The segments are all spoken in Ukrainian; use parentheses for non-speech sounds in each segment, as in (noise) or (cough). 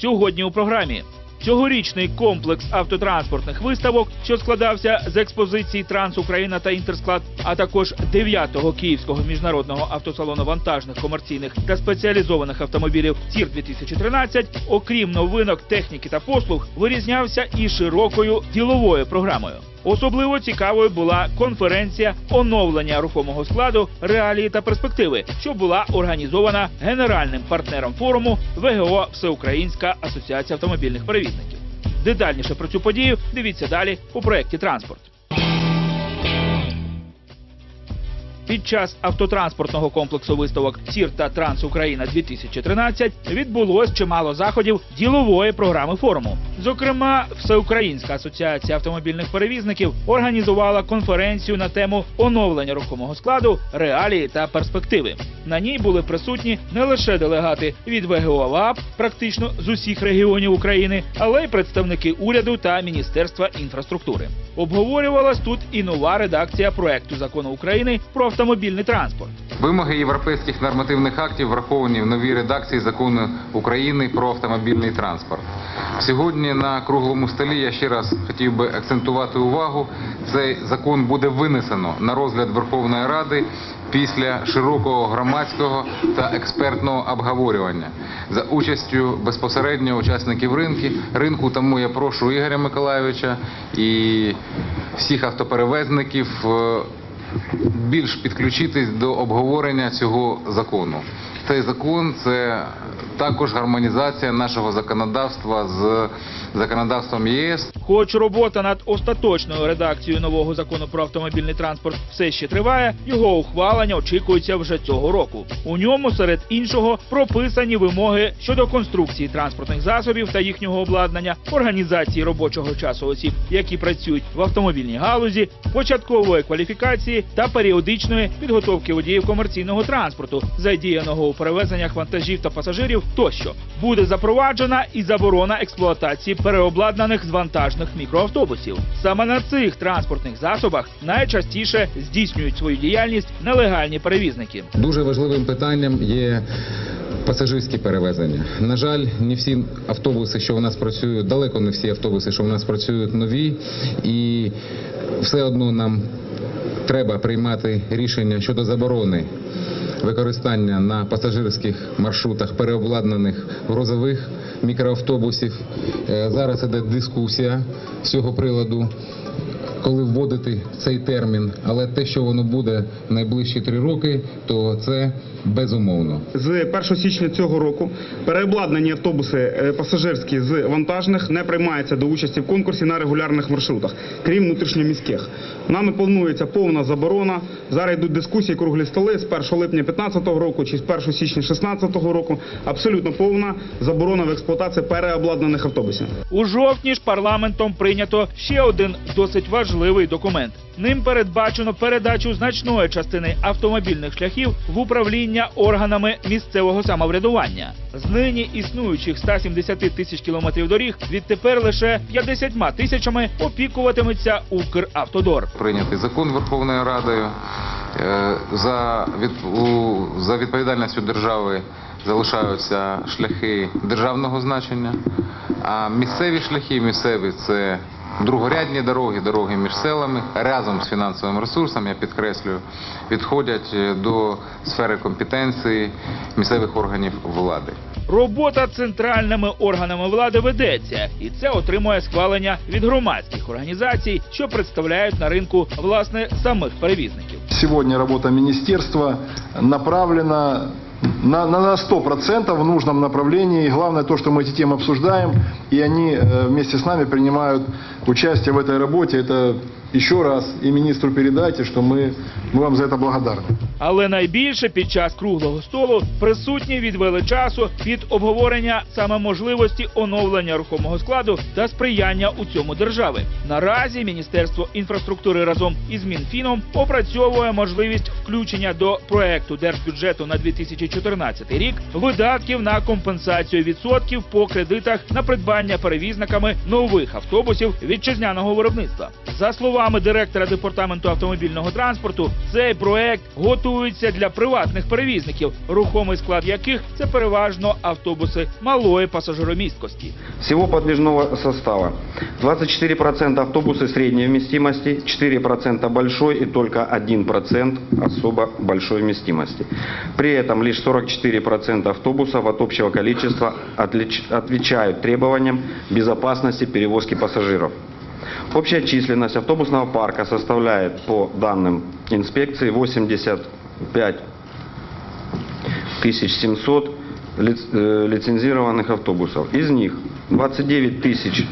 сьогодні у програмі. Цьогорічний комплекс автотранспортних виставок, що складався з експозицій Трансукраїна та Інтерсклад, а також 9-го Київського міжнародного автосалону вантажних, комерційних та спеціалізованих автомобілів ТІР 2013, окрім новинок техніки та послуг, вирізнявся і широкою діловою програмою. Особливо цікавою була конференція оновлення рухомого складу, реалії та перспективи, що була організована генеральним партнером форуму ВГО Всеукраїнська асоціація автомобільних перевізників. Детальніше про цю подію дивіться далі у проєкті Транспорт. Під час автотранспортного комплексу виставок «Сір» та Трансукраїна 2013 відбулось чимало заходів ділової програми форуму. Зокрема, Всеукраїнська асоціація автомобільних перевізників організувала конференцію на тему оновлення рухомого складу, реалії та перспективи. На ній були присутні не лише делегати від ВГО ВАП, практично з усіх регіонів України, але й представники уряду та Міністерства інфраструктури. Обговорювалась тут і нова редакція проекту закону України про автомобільний транспорт. Вимоги європейських нормативних актів враховані в новій редакції закону України про автомобільний транспорт. Сьогодні на круглому столі я ще раз хотів би акцентувати увагу. Цей закон буде винесено на розгляд Верховної Ради після широкого громадського та експертного обговорювання за участю безпосередньо учасників ринки ринку. Тому я прошу Ігоря Миколайовича і всіх автоперевезників. Більш підключитись до обговорення цього закону. Цей закон це також гармонізація нашого законодавства з законодавством ЄС. Хоч робота над остаточною редакцією нового закону про автомобільний транспорт все ще триває, його ухвалення очікується вже цього року. У ньому, серед іншого, прописані вимоги щодо конструкції транспортних засобів та їхнього обладнання, організації робочого часу осіб, які працюють в автомобільній галузі, початкової кваліфікації та періодичної підготовки водіїв комерційного транспорту, задіяного у перевезеннях вантажів та пасажирів тощо. Буде запроваджена і заборона експлуатації переобладнаних з вантажних мікроавтобусів. Саме на цих транспортних засобах найчастіше здійснюють свою діяльність нелегальні перевізники. Дуже важливим питанням є пасажирські перевезення. На жаль, не всі автобуси, що у нас працюють, далеко не всі автобуси, що у нас працюють нові, і все одно нам треба приймати рішення щодо заборони. Використання на пасажирських маршрутах переобладнаних грузових мікроавтобусів. Е, Зараз іде дискусія з цього приладу коли вводити цей термін, але те, що воно буде в найближчі три роки, то це безумовно. З 1 січня цього року переобладнані автобуси е, пасажирські з вантажних не приймаються до участі в конкурсі на регулярних маршрутах, крім внутрішньоміських. Нами планується повна заборона. Зараз йдуть дискусії круглі столи з 1 липня 2015 року чи з 1 січня 2016 року. Абсолютно повна заборона в експлуатації переобладнаних автобусів. У жовтні ж парламентом прийнято ще один досить важливий документ. Ним передбачено передачу значної частини автомобільних шляхів в управління органами місцевого самоврядування. З нині існуючих 170 тисяч кілометрів доріг відтепер лише 50 тисячами опікуватиметься Укравтодор. Прийнятий закон Верховною Радою Е, за за відповідальністю держави залишаються шляхи державного значення, а місцеві шляхи місцеві це. Другорядні дороги, дороги між селами разом з фінансовим ресурсом, я підкреслюю, відходять е, до сфери компетенції місцевих органів влади. Робота центральними органами влади ведеться, і це отримує схвалення від громадських організацій, що представляють на ринку власне самих перевізників. Сегодня работа министерства направлена на, на, на 100% в нужном направлении. И главное то, что мы эти темы обсуждаем, и они э, вместе с нами принимают участие в этой работе. Это еще раз и министру передайте, что мы, мы вам за это благодарны. Але найбільше під час круглого столу присутні відвели часу під обговорення саме можливості оновлення рухомого складу та сприяння у цьому держави. Наразі Міністерство інфраструктури разом із Мінфіном опрацьовує можливість включення до проекту держбюджету на 2014 2014 рік видатків на компенсацію відсотків по кредитах на придбання перевізниками нових автобусів вітчизняного виробництва. За словами директора департаменту автомобільного транспорту, цей проект готується для приватних перевізників, рухомий склад яких це переважно автобуси малої пасажиромісткості. Всего подвижного состава 24% автобусы средней вместимости, 4% большой и только 1% особо большой вместимости. При этом лишь 44% автобусов от общего количества отвечают требованиям безопасности перевозки пассажиров. Общая численность автобусного парка составляет, по данным инспекции, 85 1700 лиц- э, лицензированных автобусов. Из них 29 тысяч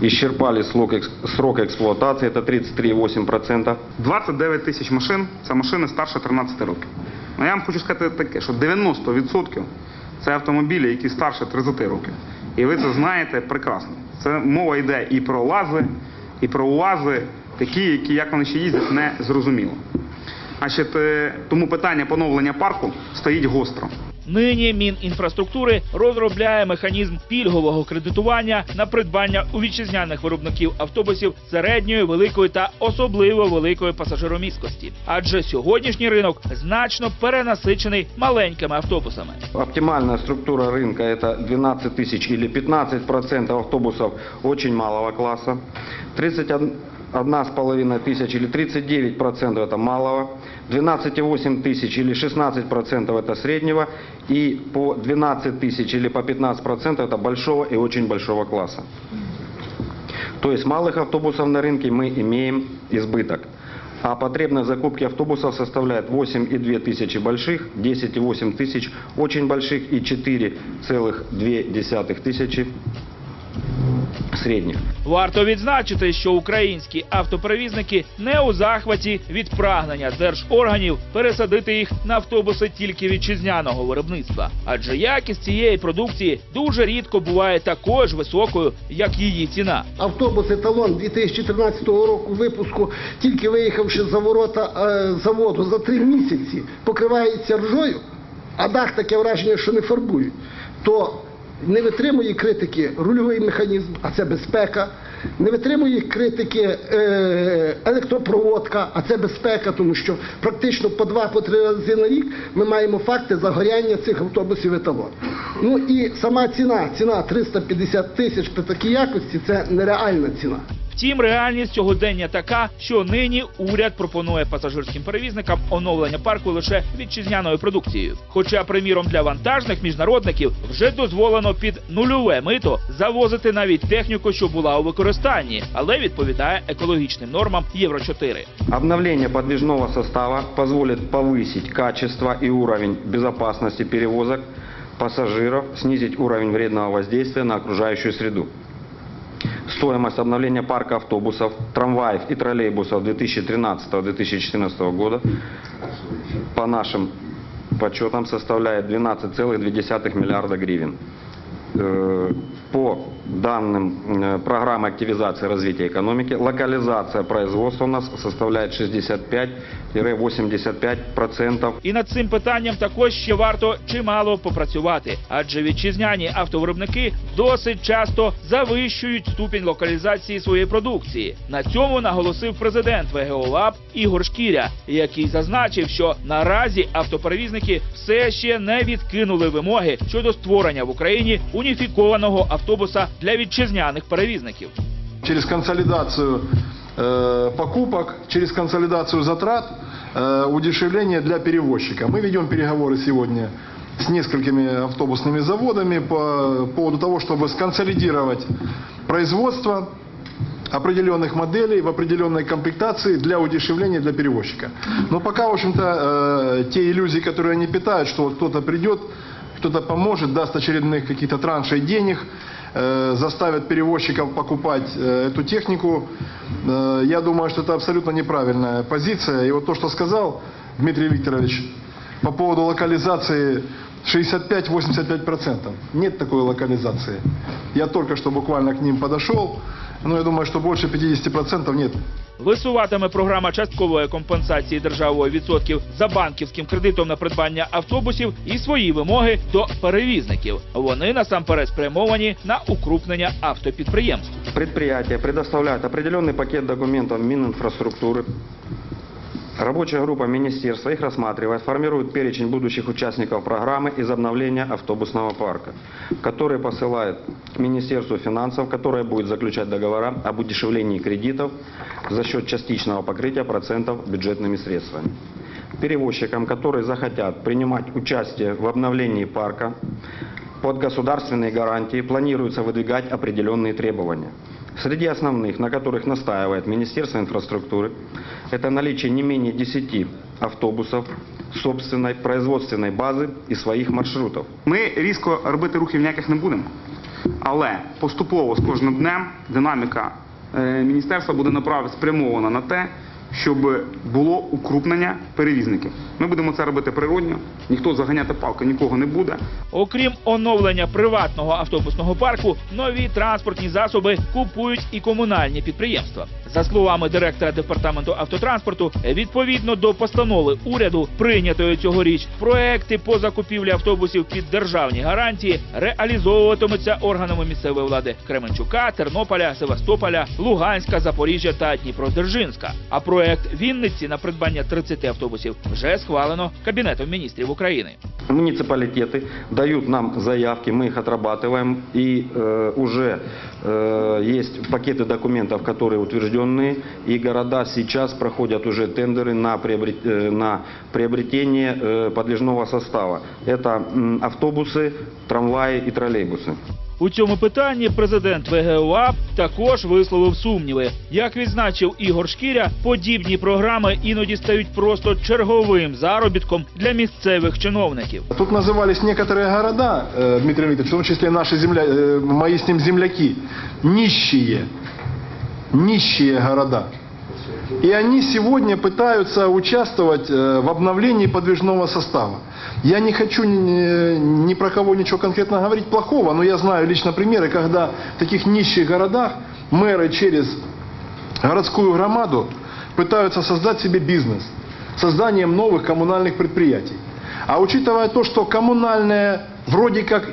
исчерпали срок, экс- срок эксплуатации, это 33,8%. 29 тисяч машин це машини старше 13 років. Ну, я вам хочу сказати таке, що 90% це автомобілі, які старше 30 років. І ви це знаєте прекрасно. Це мова йде і про лази, і про УАЗи, такі, які як вони ще їздять, не зрозуміло. Значить, тому питання поновлення парку стоїть гостро. Нині мінінфраструктури розробляє механізм пільгового кредитування на придбання у вітчизняних виробників автобусів середньої, великої та особливо великої пасажиромісткості. Адже сьогоднішній ринок значно перенасичений маленькими автобусами. Оптимальна структура ринка – це 12 тисяч або 15 процентів автобусів дуже малого класу, 31 1,5 тысяч или 39 процентов это малого, 12,8 тысяч или 16 процентов это среднего и по 12 тысяч или по 15 процентов это большого и очень большого класса. То есть малых автобусов на рынке мы имеем избыток. А потребность закупки автобусов составляет 8,2 тысячи больших, 10,8 тысяч очень больших и 4,2 тысячи средних. Варто відзначити, що українські автоперевізники не у захваті від прагнення держорганів пересадити їх на автобуси тільки вітчизняного виробництва, адже якість цієї продукції дуже рідко буває такою ж високою, як її ціна. Автобус еталон 2013 року випуску, тільки виїхавши за ворота е, заводу за три місяці, покривається ржою, а дах таке враження, що не фарбують, то не витримує критики рульовий механізм, а це безпека. Не витримує критики е, електропроводка, а це безпека, тому що практично по два-по три рази на рік ми маємо факти загоряння цих автобусів еталон. Ну і сама ціна, ціна 350 тисяч при такій якості це нереальна ціна. Втім, реальність сьогодення така, що нині уряд пропонує пасажирським перевізникам оновлення парку лише вітчизняною продукцією. Хоча, приміром, для вантажних міжнародників вже дозволено під нульове мито завозити навіть техніку, що була у використанні, але відповідає екологічним нормам Євро 4 Обновление подвижного состава позволит повысить качество и уровень безопасности перевозок пассажиров, снизить уровень вредного воздействия на окружающую среду. Стоимость обновления парка автобусов, трамваев и троллейбусов 2013-2014 года по нашим подсчетам составляет 12,2 миллиарда гривен. Э, По данным э, программы активизации развития экономики, локализация производства у нас составляет 65-85%. І над цим питанням також ще варто чимало попрацювати, адже вітчизняні автовиробники досить часто завищують ступінь локалізації своєї продукції. На цьому наголосив президент ВГО ЛАБ Ігор Шкіря, який зазначив, що наразі автоперевізники все ще не відкинули вимоги щодо створення в Україні уніфікованого автобуса для вітчизняних перевізників. через консолидацию э, покупок, через консолидацию затрат, э, удешевление для перевозчика. Мы ведем переговоры сегодня с несколькими автобусными заводами по поводу того, чтобы сконсолидировать производство определенных моделей в определенной комплектации для удешевления для перевозчика. Но пока, в общем-то, э, те иллюзии, которые они питают, что вот кто-то придет, кто-то поможет, даст очередных каких-то траншей денег, э, заставит перевозчиков покупать э, эту технику. Э, Я думаю, что это абсолютно неправильная позиция. И вот то, что сказал Дмитрий Викторович по поводу локализации 65-85%. Нет такой локализации. Я только что буквально к ним подошел, но я думаю, что больше 50% нет. Висуватиме програма часткової компенсації державою відсотків за банківським кредитом на придбання автобусів і свої вимоги до перевізників. Вони насамперед спрямовані на укрупнення автопідприємств. Предприятие предоставляет определенный пакет документов Мининфраструктуры. Рабочая группа министерства их рассматривает, формирует перечень будущих участников программы из обновления автобусного парка, который посылает Министерству финансов, которое будет заключать договора об удешевлении кредитов за счет частичного покрытия процентов бюджетными средствами. Перевозчикам, которые захотят принимать участие в обновлении парка, под государственные гарантии планируется выдвигать определенные требования. Среди основных, на которых настаивает Министерство инфраструктуры, это наличие не менее 10 автобусов собственной производственной базы и своих маршрутов. Ми різко робити рухів ніяких не будемо. Але поступово з кожним днем динаміка е, міністерства буде направ- спрямована на те, щоб було укрупнення перевізників. Ми будемо це робити природньо, ніхто заганяти палки нікого не буде. Окрім оновлення приватного автобусного парку, нові транспортні засоби купують і комунальні підприємства. За словами директора департаменту автотранспорту, відповідно до постанови уряду, прийнятої цьогоріч, проекти по закупівлі автобусів під державні гарантії реалізовуватимуться органами місцевої влади Кременчука, Тернополя, Севастополя, Луганська, Запоріжжя та Дніпродзержинська. А проект Вінниці на придбання 30 автобусів вже схвалено Кабінетом міністрів України. Муниципалитеты дают нам заявки, мы их отрабатываем, и э, уже э, есть пакеты документов, которые утвержденные, и города сейчас проходят уже тендеры на, приобрет- э, на приобретение э, подвижного состава. Это м, автобусы, трамваи и троллейбусы. У цьому питанні президент ВГУАП також висловив сумніви. Як відзначив Ігор Шкіря, подібні програми іноді стають просто черговим заробітком для місцевих чиновників. Тут назывались некоторые города, э, Дмитрий Дмитриевич, в том числе наши земля, э, мои с ним земляки, нищие, Нищие города. И они сегодня пытаются участвовать э, в обновлении подвижного состава. Я не хочу ни, ни про кого ничего конкретно говорить плохого, но я знаю лично примеры, когда в таких нищих городах мэры через городскую громаду пытаются создать себе бизнес созданием новых коммунальных предприятий. А учитывая то, что коммунальное вроде как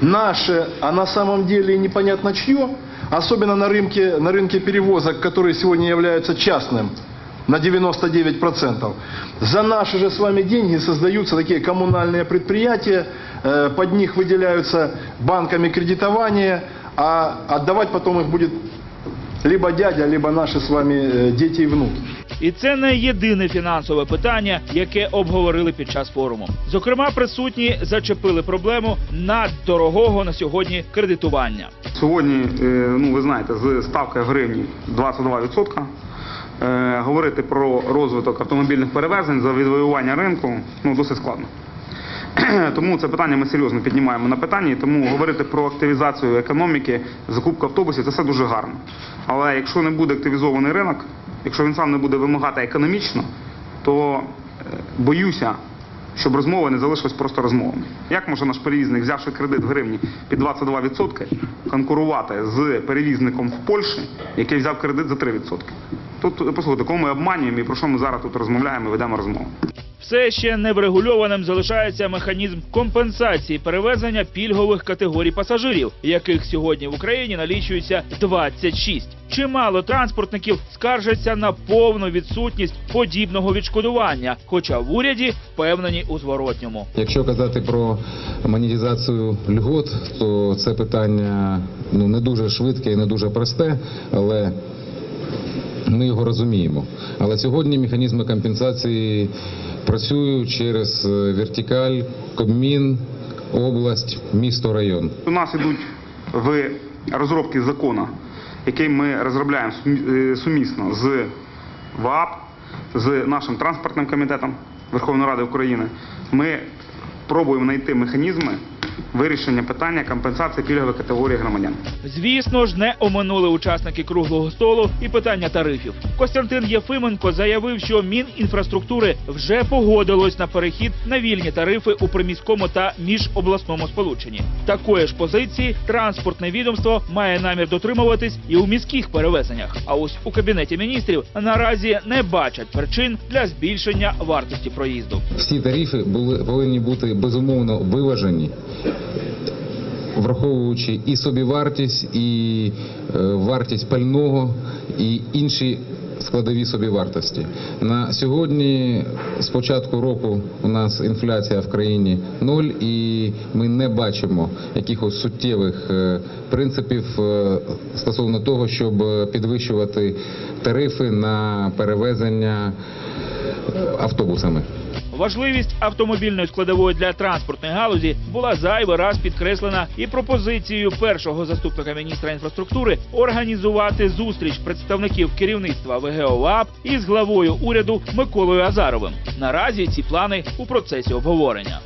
наше, а на самом деле непонятно чье, особенно на рынке, на рынке перевозок, который сегодня является частным, на 99%. За наши же с вами деньги создаются такие коммунальные предприятия, э, под них выделяются банками кредитование, а отдавать потом их будет либо дядя, либо наши с вами э, дети и внуки. І це не єдине фінансове питання, яке обговорили під час форуму. Зокрема, присутні зачепили проблему наддорогого на сьогодні кредитування. Сьогодні, е, ну ви знаєте, з ставкою гривні 22%. е, Говорити про розвиток автомобільних перевезень за відвоювання ринку ну досить складно. (clears throat) Тому це питання ми серйозно піднімаємо на питанні. Тому говорити про активізацію економіки, закупку автобусів це все дуже гарно. Але якщо не буде активізований ринок, якщо він сам не буде вимагати економічно, то е, боюся, щоб розмова не залишилась просто розмовами. Як може наш перевізник, взявши кредит в гривні під 22%, конкурувати з перевізником в Польщі, який взяв кредит за 3%? Тут послухайте, кого ми обманюємо і про що ми зараз тут розмовляємо і ведемо розмову. Все ще неврегульованим залишається механізм компенсації перевезення пільгових категорій пасажирів, яких сьогодні в Україні налічується 26. Чимало транспортників скаржаться на повну відсутність подібного відшкодування, хоча в уряді впевнені у зворотньому. Якщо казати про монетизацію льгот, то це питання ну не дуже швидке і не дуже просте, але ми його розуміємо. Але сьогодні механізми компенсації працюють через е, вертикаль, Кабмін, область, місто, район. У нас ідуть в розробки закону, який ми розробляємо е, сумісно з ВАП, з нашим транспортним комітетом Верховної Ради України. Ми пробуємо знайти механізми вирішення питання компенсації пільгових категорій громадян. Звісно ж, не оминули учасники круглого столу і питання тарифів. Костянтин Єфименко заявив, що Мінінфраструктури вже погодилось на перехід на вільні тарифи у приміському та міжобласному сполученні. Такої ж позиції транспортне відомство має намір дотримуватись і у міських перевезеннях. А ось у кабінеті міністрів наразі не бачать причин для збільшення вартості проїзду. Всі тарифи були повинні бути безумовно виважені, враховуючи і собівартість, і е, вартість пального, і інші складові собівартості. На сьогодні, з початку року, у нас інфляція в країні ноль, і ми не бачимо якихось суттєвих е, принципів е, стосовно того, щоб підвищувати тарифи на перевезення автобусами. Важливість автомобільної складової для транспортної галузі була зайвий раз підкреслена і пропозицією першого заступника міністра інфраструктури організувати зустріч представників керівництва ВГО ВАП із главою уряду Миколою Азаровим. Наразі ці плани у процесі обговорення.